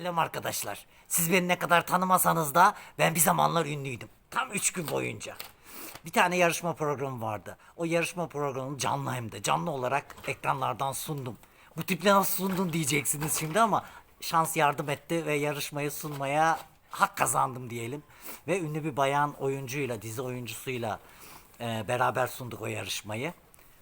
Selam arkadaşlar. Siz beni ne kadar tanımasanız da ben bir zamanlar ünlüydüm. Tam 3 gün boyunca. Bir tane yarışma programı vardı. O yarışma programını canlı hem de canlı olarak ekranlardan sundum. Bu tiple nasıl sundun diyeceksiniz şimdi ama şans yardım etti ve yarışmayı sunmaya hak kazandım diyelim. Ve ünlü bir bayan oyuncuyla, dizi oyuncusuyla e, beraber sunduk o yarışmayı.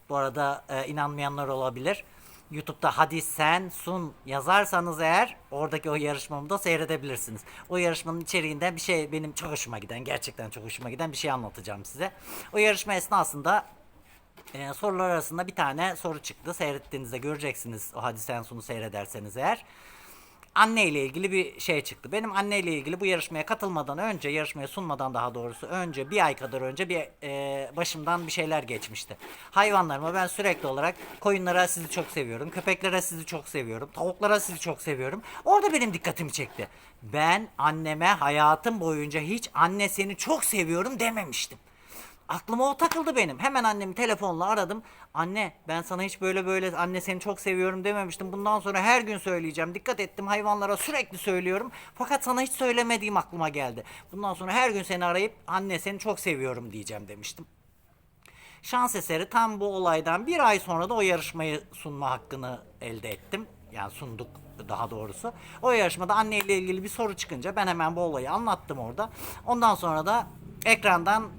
Bu arada e, inanmayanlar olabilir. YouTube'da hadi sen sun yazarsanız eğer oradaki o yarışmamı da seyredebilirsiniz. O yarışmanın içeriğinden bir şey benim çok hoşuma giden, gerçekten çok hoşuma giden bir şey anlatacağım size. O yarışma esnasında e, sorular arasında bir tane soru çıktı. Seyrettiğinizde göreceksiniz o hadi sen sunu seyrederseniz eğer. Anne ile ilgili bir şey çıktı. Benim anne ile ilgili bu yarışmaya katılmadan önce, yarışmaya sunmadan daha doğrusu önce bir ay kadar önce bir e, başımdan bir şeyler geçmişti. Hayvanlarıma ben sürekli olarak koyunlara sizi çok seviyorum, köpeklere sizi çok seviyorum, tavuklara sizi çok seviyorum. Orada benim dikkatimi çekti. Ben anneme hayatım boyunca hiç anne seni çok seviyorum dememiştim. Aklıma o takıldı benim. Hemen annemi telefonla aradım. Anne ben sana hiç böyle böyle anne seni çok seviyorum dememiştim. Bundan sonra her gün söyleyeceğim. Dikkat ettim hayvanlara sürekli söylüyorum. Fakat sana hiç söylemediğim aklıma geldi. Bundan sonra her gün seni arayıp anne seni çok seviyorum diyeceğim demiştim. Şans eseri tam bu olaydan bir ay sonra da o yarışmayı sunma hakkını elde ettim. Yani sunduk daha doğrusu. O yarışmada anneyle ilgili bir soru çıkınca ben hemen bu olayı anlattım orada. Ondan sonra da ekrandan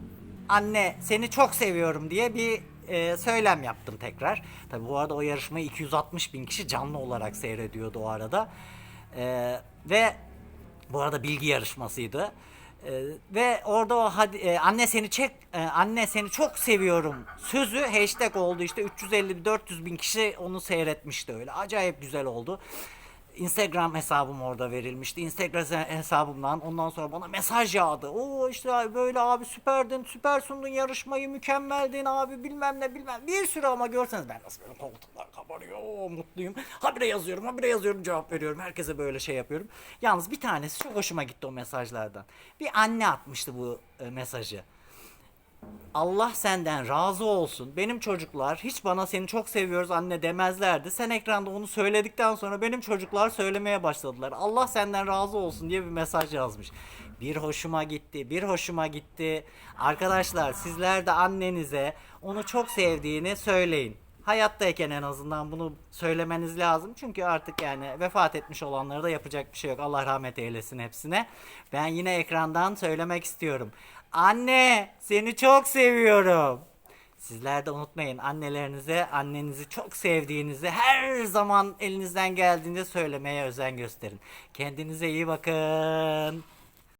anne seni çok seviyorum diye bir e, söylem yaptım tekrar. Tabi bu arada o yarışmayı 260 bin kişi canlı olarak seyrediyordu o arada. E, ve bu arada bilgi yarışmasıydı. Ee, ve orada o hadi e, anne seni çek e, anne seni çok seviyorum sözü hashtag oldu işte 350-400 bin kişi onu seyretmişti öyle acayip güzel oldu. Instagram hesabım orada verilmişti. Instagram hesabımdan ondan sonra bana mesaj yağdı. Oo işte böyle abi süperdin, süper sundun yarışmayı, mükemmeldin abi bilmem ne bilmem. Bir sürü ama görseniz ben nasıl böyle koltuklar kabarıyor, mutluyum. Habire yazıyorum, habire yazıyorum, cevap veriyorum. Herkese böyle şey yapıyorum. Yalnız bir tanesi çok hoşuma gitti o mesajlardan. Bir anne atmıştı bu e, mesajı. Allah senden razı olsun. Benim çocuklar hiç bana seni çok seviyoruz anne demezlerdi. Sen ekranda onu söyledikten sonra benim çocuklar söylemeye başladılar. Allah senden razı olsun diye bir mesaj yazmış. Bir hoşuma gitti, bir hoşuma gitti. Arkadaşlar sizler de annenize onu çok sevdiğini söyleyin. Hayattayken en azından bunu söylemeniz lazım. Çünkü artık yani vefat etmiş olanlara da yapacak bir şey yok. Allah rahmet eylesin hepsine. Ben yine ekrandan söylemek istiyorum. Anne seni çok seviyorum. Sizler de unutmayın annelerinize annenizi çok sevdiğinizi her zaman elinizden geldiğinde söylemeye özen gösterin. Kendinize iyi bakın.